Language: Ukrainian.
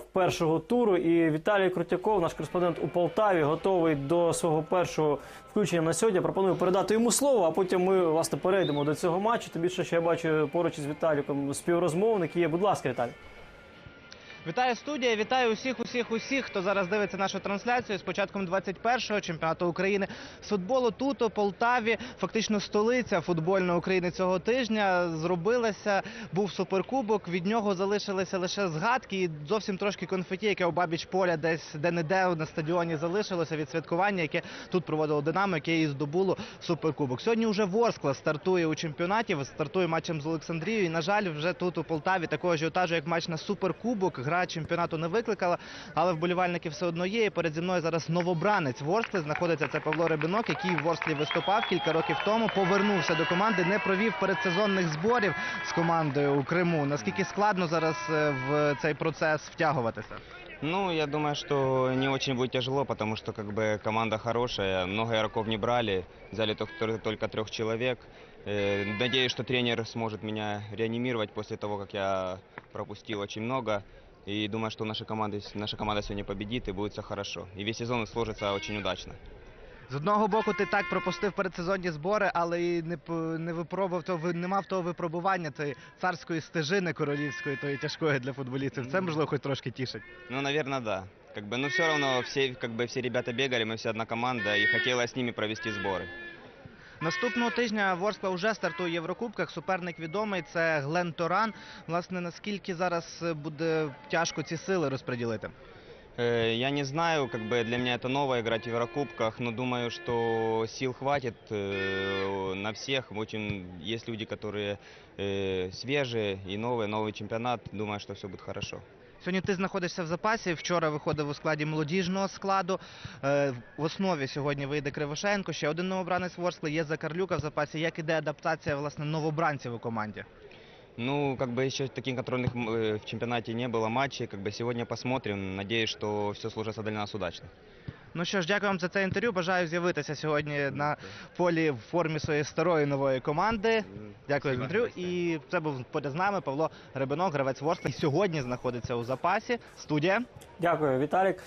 першого туру. І Віталій Крутяков, наш кореспондент у Полтаві, готовий до свого першого включення на сьогодні. Пропоную передати йому слово, а потім ми власне перейдемо до цього матчу. Тим більше, що я бачу поруч із Віталіком співрозмовник є. Будь ласка, Віталій. Вітаю студія, вітаю усіх, усіх, усіх, хто зараз дивиться нашу трансляцію з початком 21-го чемпіонату України з футболу. Тут у Полтаві, фактично столиця футбольної України цього тижня. Зробилася, був суперкубок. Від нього залишилися лише згадки і зовсім трошки конфеті, яке у бабіч поля десь де-не-де на стадіоні залишилося від святкування, яке тут проводило Динамо, яке і здобуло суперкубок. Сьогодні вже Ворскла стартує у чемпіонаті, стартує матчем з Олександрією. І, на жаль, вже тут у Полтаві такого ажіотажу, як матч на суперкубок. Гра чемпіонату не викликала, але вболівальники все одно є. І перед зі мною зараз новобранець Ворскли. Знаходиться це Павло Рибинок, який в Ворсклі виступав кілька років тому. Повернувся до команди, не провів передсезонних зборів з командою у Криму. Наскільки складно зараз е, в цей процес втягуватися? Ну, я думаю, что не очень будет тяжело, потому что как бы команда хорошая, много игроков не брали, взяли только, только трех человек. Надеюсь, что тренер сможет меня реанимировать после того, как я пропустил очень много. И думаю, что наша команда, наша команда сегодня победит и будет все хорошо. И весь сезон сложится очень удачно. З одного боку, ти так пропустив передсезонні збори, але і не п- не випробував того, ви- не мав того випробування цієї царської стежини королівської, тої тяжкої для футболістів. Це можливо хоч трошки тішить. Ну, наверное, да. Как бы, но все равно все, как бы, все ребята бегали, мы все одна команда, и хотелось с ними провести сборы. Наступного тижня Ворскла вже стартує в Єврокубках. Суперник відомий це Глен Торан. Власне, наскільки зараз е, буде тяжко ці сили розподілити? Э, Я не знаю, как бы для меня это ново играть в Еврокубках, но думаю, что сил хватит э, на всех. Очень есть люди, которые э, свежие и новые, новый чемпионат. Думаю, что все будет хорошо. Сьогодні ти знаходишся в запасі. Вчора виходив у складі молодіжного складу. Е, В основі сьогодні вийде Кривошенко. Ще один новобранець Ворскли. Є Закарлюка в запасі. Як іде адаптація власне новобранців у команді? Ну, как бы еще таких контрольных м, э, в чемпионате не было матчей. Как бы сегодня посмотрим. Надеюсь, что все сложится для нас удачно. Ну що ж, дякую вам за це інтерв'ю. Бажаю з'явитися сьогодні на полі в формі своєї старої нової команди. Дякую за інтерв'ю. І це був поряд з нами Павло Гребенок, гравець Ворста. І сьогодні знаходиться у запасі. Студія. Дякую, Віталік.